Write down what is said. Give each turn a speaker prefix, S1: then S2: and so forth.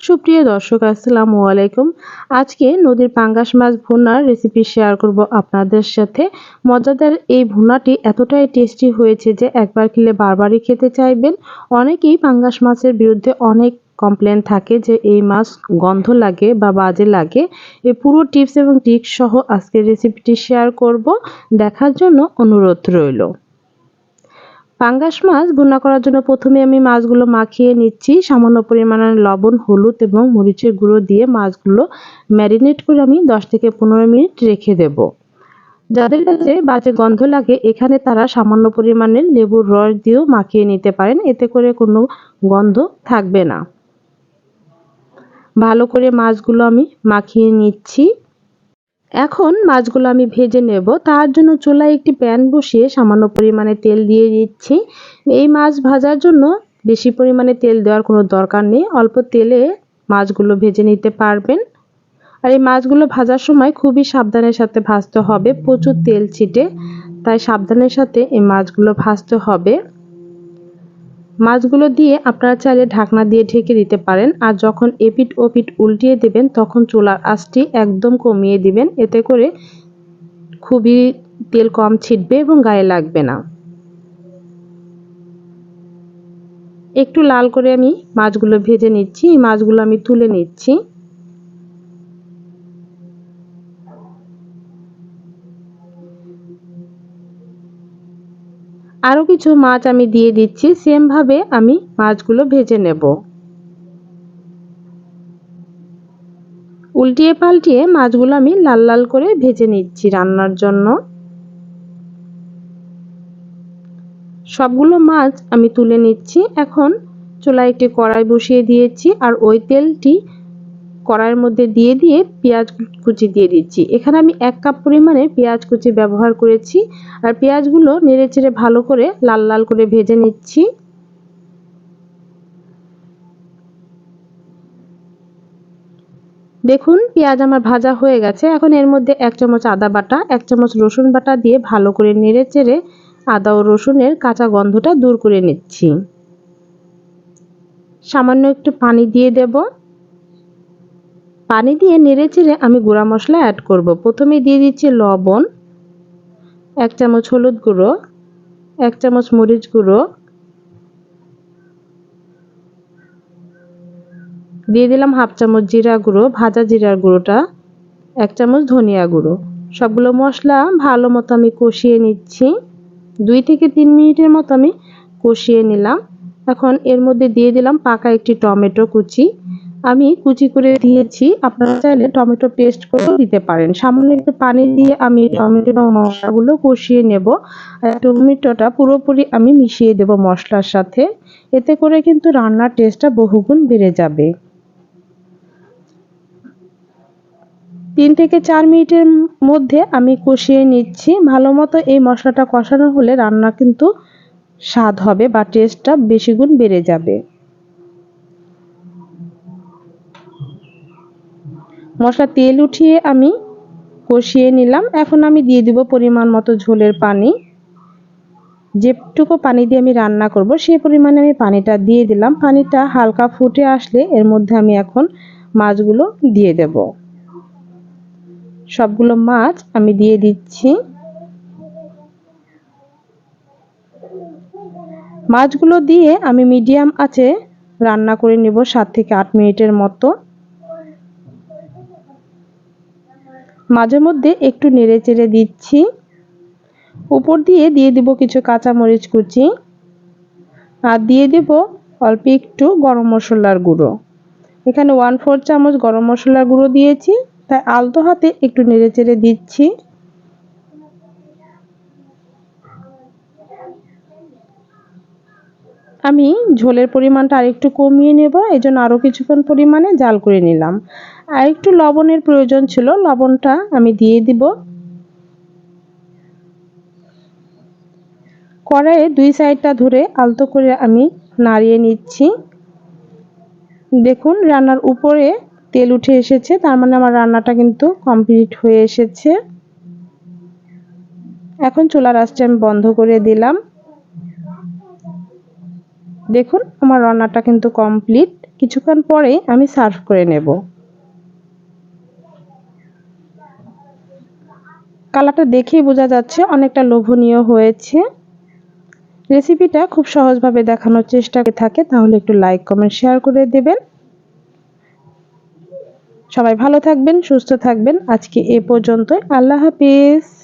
S1: সুপ্রিয় দর্শক, আসসালামু আলাইকুম। আজকে নদীর পাঙ্গাস মাছ ভুনার রেসিপি শেয়ার করব আপনাদের সাথে। মজাদার এই ভুনাটি এতটাই টেস্টি হয়েছে যে একবার খেলে বারবারই খেতে চাইবেন। অনেকেই পাঙ্গাস মাছের বিরুদ্ধে অনেক কমপ্লেন থাকে যে এই মাছ গন্ধ লাগে বা বাজে লাগে। এই পুরো টিপস এবং টিক্স সহ আজকের রেসিপিটি শেয়ার করব। দেখার জন্য অনুরোধ রইল। পাঙ্গাস মাছ ভুনা করার জন্য প্রথমে আমি মাছগুলো মাখিয়ে নিচ্ছি। সামান্য পরিমাণের লবণ, হলুদ এবং মরিচের গুঁড়ো দিয়ে মাছগুলো ম্যারিনেট করে আমি দশ থেকে পনেরো মিনিট রেখে দেব। যাদের কাছে বাজে গন্ধ লাগে, এখানে তারা সামান্য পরিমাণের লেবুর রস দিয়েও মাখিয়ে নিতে পারেন। এতে করে কোনো গন্ধ থাকবে না। ভালো করে মাছগুলো আমি মাখিয়ে নিচ্ছি। এখন মাছগুলো আমি ভেজে নেব। তার জন্য চুলায় একটি প্যান বসিয়ে সামান্য পরিমাণে তেল দিয়ে দিচ্ছি। এই মাছ ভাজার জন্য বেশি পরিমাণে তেল দেওয়ার কোনো দরকার নেই। অল্প তেলে মাছগুলো ভেজে নিতে পারবেন। আর এই মাছগুলো ভাজার সময় খুবই সাবধানের সাথে ভাজতে হবে। প্রচুর তেল ছিটে, তাই সাবধানের সাথে এই মাছগুলো ভাজতে হবে। মাছগুলো দিয়ে আপনারা চাইলে ঢাকনা দিয়ে ঢেকে দিতে পারেন। আর যখন এপিট ওপিট উল্টিয়ে দেবেন, তখন চুলার আঁচটি একদম কমিয়ে দিবেন। এতে করে খুবই তেল কম ছিটবে এবং গায়ে লাগবে না। একটু লাল করে আমি মাছগুলো ভেজে নিচ্ছি। এই মাছগুলো আমি তুলে নিচ্ছি। আরও কিছু মাছ আমি দিয়ে দিচ্ছি সেমভাবে আমি মাছগুলো ভেজে নেব। উল্টিয়ে পাল্টিয়ে মাছগুলো আমি লাল লাল করে ভেজে নিচ্ছি রান্নার জন্য। সবগুলো মাছ আমি তুলে নিচ্ছি। এখন চুলায় একটি কড়াই বসিয়ে দিয়েছি, আর ওই তেলটি কড়াইয়ের মধ্যে দিয়ে দিয়ে পেঁয়াজ কুচি দিয়ে দিচ্ছি। এখানে আমি এক কাপ পরিমাণে পেঁয়াজ কুচি ব্যবহার করেছি। আর পেঁয়াজগুলো নেড়ে চেড়ে ভালো করে লাল লাল করে ভেজে নিচ্ছি। দেখুন, পেঁয়াজ আমার ভাজা হয়ে গেছে। এখন এর মধ্যে এক চামচ আদা বাটা, এক চামচ রসুন বাটা দিয়ে ভালো করে নেড়ে চেড়ে আদা ও রসুনের কাঁচা গন্ধটা দূর করে নিচ্ছি। সামান্য একটু পানি দিয়ে দেবো। পানি দিয়ে নেড়ে চেড়ে আমি গুঁড়া মশলা অ্যাড করব। প্রথমে দিয়ে দিচ্ছি লবণ, এক চামচ হলুদ গুঁড়ো, এক চামচ মরিচ গুঁড়ো। দিয়ে দিলাম হাফ চামচ জিরা গুঁড়ো, ভাজা জিরার গুঁড়োটা, এক চামচ ধনিয়া গুঁড়ো। সবগুলো মশলা ভালো মতো আমি কষিয়ে নিচ্ছি। দুই থেকে তিন মিনিটের মতো আমি কষিয়ে নিলাম। এখন এর মধ্যে দিয়ে দিলাম পাকা একটি টমেটো কুচি। আমি কুচি করে দিয়েছি। আপনারা চাইলে টমেটো পেস্ট করেও দিতে পারেন। সামান্য একটু পানি দিয়ে আমি টমেটো মশলাগুলো কষিয়ে নেব। টমেটোটা পুরোপুরি আমি মিশিয়ে দেব মশলার সাথে। এতে করে কিন্তু রান্নার টেস্টটা বহুগুণ বেড়ে যাবে। তিন থেকে চার মিনিটের মধ্যে আমি কষিয়ে নিচ্ছি। ভালো মতো এই মশলাটা কষানো হলে রান্না কিন্তু স্বাদ হবে বা টেস্টটা বেশি গুণ বেড়ে যাবে। মশলা তেল উঠিয়ে আমি কষিয়ে নিলাম। এখন আমি দিয়ে দিব পরিমাণ মতো ঝোলের পানি। যেটুকু পানি দিয়ে আমি রান্না করব, সেই পরিমাণে আমি পানিটা দিয়ে দিলাম। পানিটা হালকা ফুটে আসলে এর মধ্যে আমি এখন মাছগুলো দিয়ে দেব। সবগুলো মাছ আমি দিয়ে দিচ্ছি। মাছগুলো দিয়ে আমি মিডিয়াম আছে রান্না করে নেব সাত থেকে আট মিনিটের মতো। মাঝে মধ্যে একটু নেড়ে চেড়ে দিচ্ছি। উপর দিয়ে দিয়ে দিব কিছু কাঁচা মরিচ কুচি। আর দিয়ে দেব অল্প একটু গরম মশলার গুঁড়ো। এখানে ওয়ান ফোর চামচ গরম মশলার গুঁড়ো দিয়েছি। তাই আলতো হাতে একটু নেড়ে চেড়ে দিচ্ছি। আমি ঝোলের পরিমাণটা আরেকটু কমিয়ে নেব। এই জন্য আরও কিছুক্ষণ পরিমাণে জাল করে নিলাম। আর একটু লবণের প্রয়োজন ছিল, লবণটা আমি দিয়ে দিব। কড়াইয়ে দুই সাইডটা ধরে আলতো করে আমি নাড়িয়ে নিচ্ছি। দেখুন, রান্নার উপরে তেল উঠে এসেছে, তার মানে আমার রান্নাটা কিন্তু কমপ্লিট হয়ে এসেছে। এখন চুলার আঁচটা আমি বন্ধ করে দিলাম। দেখুন, আমার রান্নাটা কিন্তু কমপ্লিট। কিছুক্ষণ পরেই আমি সার্ভ করে নেব। কালারটা দেখেই বোঝা যাচ্ছে অনেকটা লোভনীয় হয়েছে। রেসিপিটা খুব সহজভাবে দেখানোর চেষ্টা থাকে, তাহলে একটু লাইক কমেন্ট শেয়ার করে দেবেন। সবাই ভালো থাকবেন, সুস্থ থাকবেন। আজকে এ পর্যন্ত আল্লাহ হাফিজ।